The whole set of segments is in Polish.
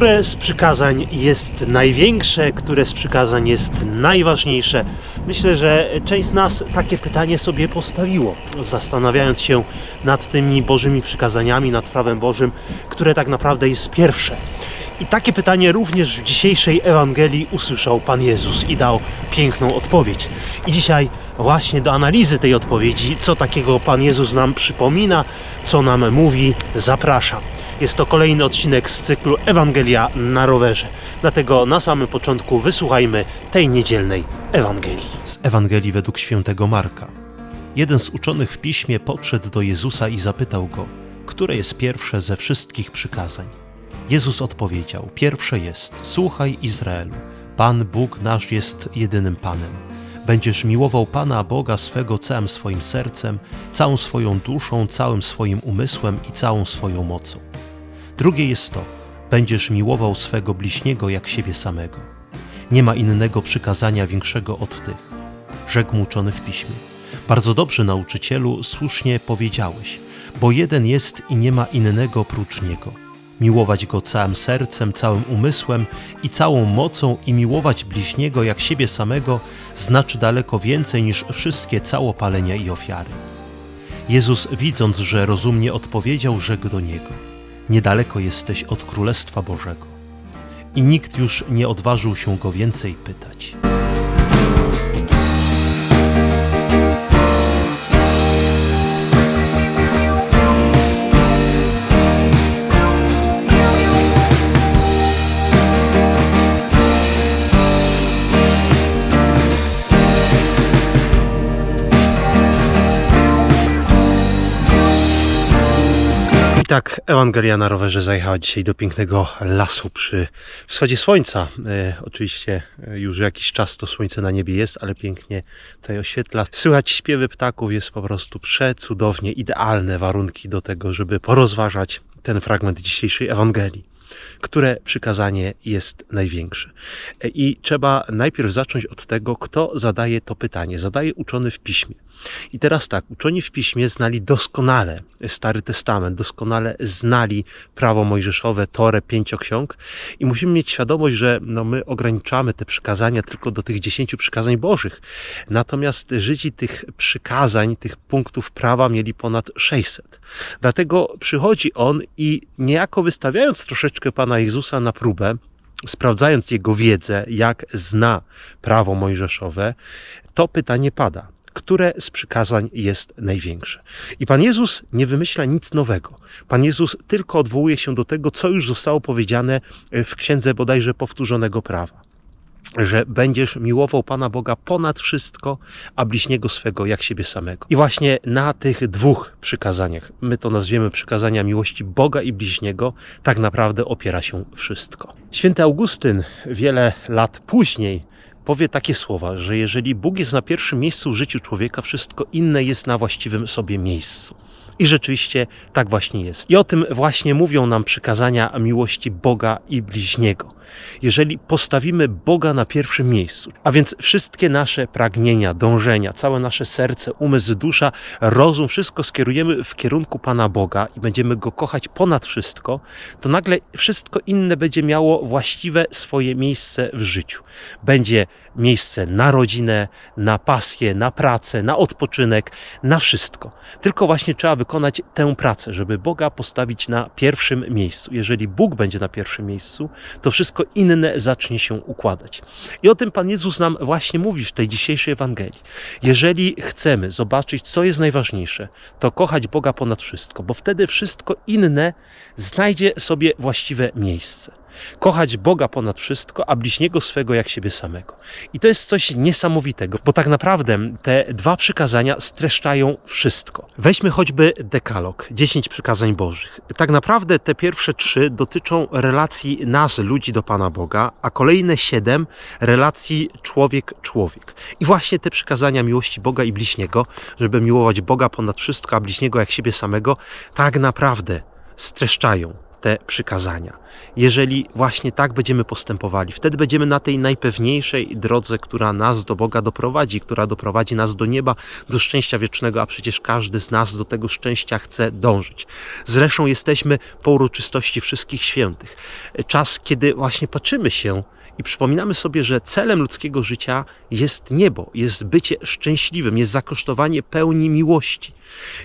Które z przykazań jest największe, które z przykazań jest najważniejsze? Myślę, że część z nas takie pytanie sobie postawiło, zastanawiając się nad tymi Bożymi przykazaniami, nad prawem Bożym, które tak naprawdę jest pierwsze. I takie pytanie również w dzisiejszej Ewangelii usłyszał Pan Jezus i dał piękną odpowiedź. I dzisiaj właśnie do analizy tej odpowiedzi, co takiego Pan Jezus nam przypomina, co nam mówi, zapraszam. Jest to kolejny odcinek z cyklu Ewangelia na rowerze. Dlatego na samym początku wysłuchajmy tej niedzielnej Ewangelii. Z Ewangelii według świętego Marka. Jeden z uczonych w piśmie podszedł do Jezusa i zapytał go, które jest pierwsze ze wszystkich przykazań. Jezus odpowiedział: Pierwsze jest: Słuchaj Izraelu, Pan Bóg nasz jest jedynym Panem. Będziesz miłował Pana Boga swego całym swoim sercem, całą swoją duszą, całym swoim umysłem i całą swoją mocą. Drugie jest to: będziesz miłował swego bliźniego jak siebie samego. Nie ma innego przykazania większego od tych. Rzekł mu uczony w piśmie. Bardzo dobrze, nauczycielu, słusznie powiedziałeś, bo jeden jest i nie ma innego prócz niego. Miłować go całym sercem, całym umysłem i całą mocą i miłować bliźniego jak siebie samego znaczy daleko więcej niż wszystkie całopalenia i ofiary. Jezus, widząc, że rozumnie odpowiedział, rzekł do niego: Niedaleko jesteś od Królestwa Bożego. I nikt już nie odważył się go więcej pytać. Tak Ewangelia na rowerze zajechała dzisiaj do pięknego lasu przy wschodzie słońca. E, oczywiście e, już jakiś czas to słońce na niebie jest, ale pięknie tutaj oświetla. Słychać śpiewy ptaków, jest po prostu przecudownie, idealne warunki do tego, żeby porozważać ten fragment dzisiejszej Ewangelii. Które przykazanie jest największe? E, I trzeba najpierw zacząć od tego, kto zadaje to pytanie. Zadaje uczony w piśmie. I teraz tak, uczeni w piśmie znali doskonale Stary Testament, doskonale znali prawo mojżeszowe, Torę, pięcioksiąg i musimy mieć świadomość, że no, my ograniczamy te przykazania tylko do tych dziesięciu przykazań bożych. Natomiast Żydzi tych przykazań, tych punktów prawa mieli ponad 600. Dlatego przychodzi on i niejako wystawiając troszeczkę Pana Jezusa na próbę, sprawdzając jego wiedzę, jak zna prawo mojżeszowe, to pytanie pada które z przykazań jest największe. I Pan Jezus nie wymyśla nic nowego. Pan Jezus tylko odwołuje się do tego, co już zostało powiedziane w księdze bodajże powtórzonego prawa. Że będziesz miłował Pana Boga ponad wszystko, a bliźniego swego jak siebie samego. I właśnie na tych dwóch przykazaniach, my to nazwiemy przykazania miłości Boga i bliźniego, tak naprawdę opiera się wszystko. Święty Augustyn wiele lat później powie takie słowa, że jeżeli Bóg jest na pierwszym miejscu w życiu człowieka, wszystko inne jest na właściwym sobie miejscu. I rzeczywiście tak właśnie jest. I o tym właśnie mówią nam przykazania miłości Boga i bliźniego. Jeżeli postawimy Boga na pierwszym miejscu, a więc wszystkie nasze pragnienia, dążenia, całe nasze serce, umysł, dusza, rozum, wszystko skierujemy w kierunku Pana Boga i będziemy Go kochać ponad wszystko, to nagle wszystko inne będzie miało właściwe swoje miejsce w życiu. Będzie miejsce na rodzinę, na pasję, na pracę, na odpoczynek, na wszystko. Tylko właśnie trzeba wykonać tę pracę, żeby Boga postawić na pierwszym miejscu. Jeżeli Bóg będzie na pierwszym miejscu, to wszystko inne zacznie się układać. I o tym Pan Jezus nam właśnie mówi w tej dzisiejszej Ewangelii. Jeżeli chcemy zobaczyć, co jest najważniejsze, to kochać Boga ponad wszystko, bo wtedy wszystko inne znajdzie sobie właściwe miejsce. Kochać Boga ponad wszystko, a bliźniego swego jak siebie samego. I to jest coś niesamowitego, bo tak naprawdę te dwa przykazania streszczają wszystko. Weźmy choćby dekalog, 10 przykazań Bożych. Tak naprawdę te pierwsze trzy dotyczą relacji nas, ludzi do Pana Boga, a kolejne siedem relacji człowiek-człowiek. I właśnie te przykazania miłości Boga i bliźniego, żeby miłować Boga ponad wszystko, a bliźniego jak siebie samego, tak naprawdę streszczają te przykazania. Jeżeli właśnie tak będziemy postępowali, wtedy będziemy na tej najpewniejszej drodze, która nas do Boga doprowadzi, która doprowadzi nas do nieba, do szczęścia wiecznego, a przecież każdy z nas do tego szczęścia chce dążyć. Zresztą jesteśmy po uroczystości wszystkich świętych. Czas, kiedy właśnie patrzymy się i przypominamy sobie, że celem ludzkiego życia jest niebo, jest bycie szczęśliwym, jest zakosztowanie pełni miłości,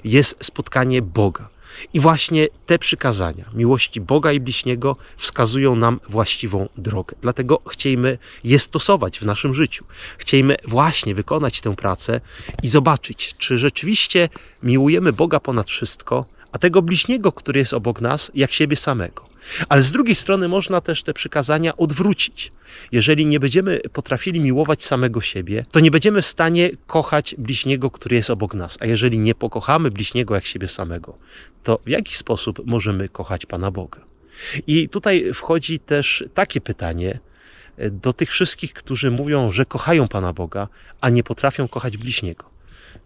jest spotkanie Boga. I właśnie te przykazania miłości Boga i bliźniego wskazują nam właściwą drogę. Dlatego chciejmy je stosować w naszym życiu. Chciejmy właśnie wykonać tę pracę i zobaczyć, czy rzeczywiście miłujemy Boga ponad wszystko, a tego bliźniego, który jest obok nas, jak siebie samego. Ale z drugiej strony można też te przykazania odwrócić. Jeżeli nie będziemy potrafili miłować samego siebie, to nie będziemy w stanie kochać bliźniego, który jest obok nas. A jeżeli nie pokochamy bliźniego jak siebie samego, to w jaki sposób możemy kochać Pana Boga? I tutaj wchodzi też takie pytanie do tych wszystkich, którzy mówią, że kochają Pana Boga, a nie potrafią kochać bliźniego.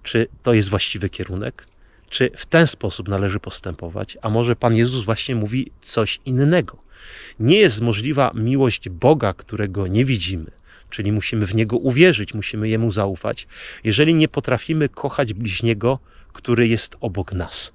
Czy to jest właściwy kierunek? Czy w ten sposób należy postępować? A może Pan Jezus właśnie mówi coś innego? Nie jest możliwa miłość Boga, którego nie widzimy, czyli musimy w Niego uwierzyć, musimy Jemu zaufać, jeżeli nie potrafimy kochać bliźniego, który jest obok nas.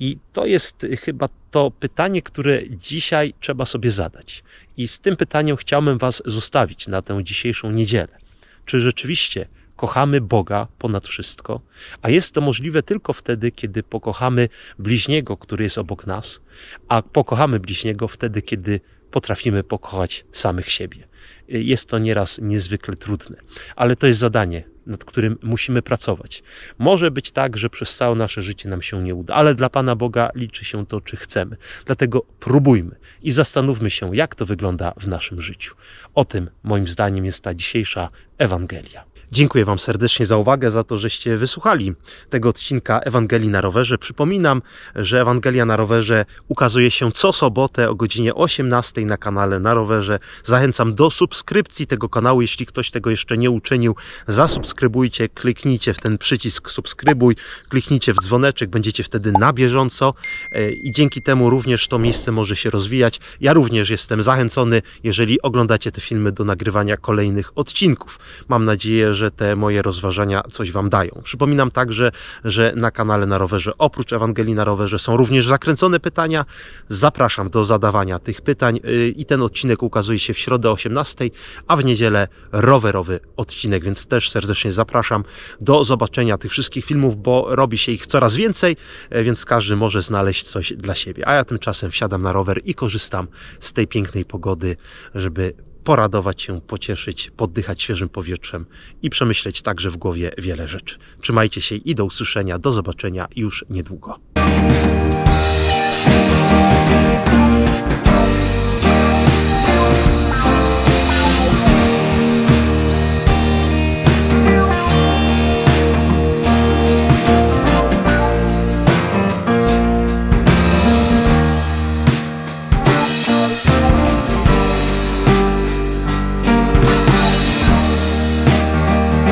I to jest chyba to pytanie, które dzisiaj trzeba sobie zadać. I z tym pytaniem chciałbym Was zostawić na tę dzisiejszą niedzielę. Czy rzeczywiście kochamy Boga ponad wszystko, a jest to możliwe tylko wtedy, kiedy pokochamy bliźniego, który jest obok nas, a pokochamy bliźniego wtedy, kiedy potrafimy pokochać samych siebie. Jest to nieraz niezwykle trudne, ale to jest zadanie, nad którym musimy pracować. Może być tak, że przez całe nasze życie nam się nie uda, ale dla Pana Boga liczy się to, czy chcemy. Dlatego próbujmy i zastanówmy się, jak to wygląda w naszym życiu. O tym, moim zdaniem, jest ta dzisiejsza Ewangelia. Dziękuję Wam serdecznie za uwagę, za to, żeście wysłuchali tego odcinka Ewangelii na rowerze. Przypominam, że Ewangelia na rowerze ukazuje się co sobotę o godzinie 18 na kanale na rowerze. Zachęcam do subskrypcji tego kanału. Jeśli ktoś tego jeszcze nie uczynił, zasubskrybujcie, kliknijcie w ten przycisk subskrybuj, kliknijcie w dzwoneczek, będziecie wtedy na bieżąco e, i dzięki temu również to miejsce może się rozwijać. Ja również jestem zachęcony, jeżeli oglądacie te filmy do nagrywania kolejnych odcinków. Mam nadzieję, że te moje rozważania coś Wam dają. Przypominam także, że na kanale na rowerze oprócz Ewangelii na rowerze są również zakręcone pytania. Zapraszam do zadawania tych pytań yy, i ten odcinek ukazuje się w środę o 18, a w niedzielę rowerowy odcinek, więc też serdecznie zapraszam do zobaczenia tych wszystkich filmów, bo robi się ich coraz więcej, e, więc każdy może znaleźć coś dla siebie. A ja tymczasem wsiadam na rower i korzystam z tej pięknej pogody, żeby poradować się, pocieszyć, poddychać świeżym powietrzem i przemyśleć także w głowie wiele rzeczy. Trzymajcie się i do usłyszenia, do zobaczenia już niedługo.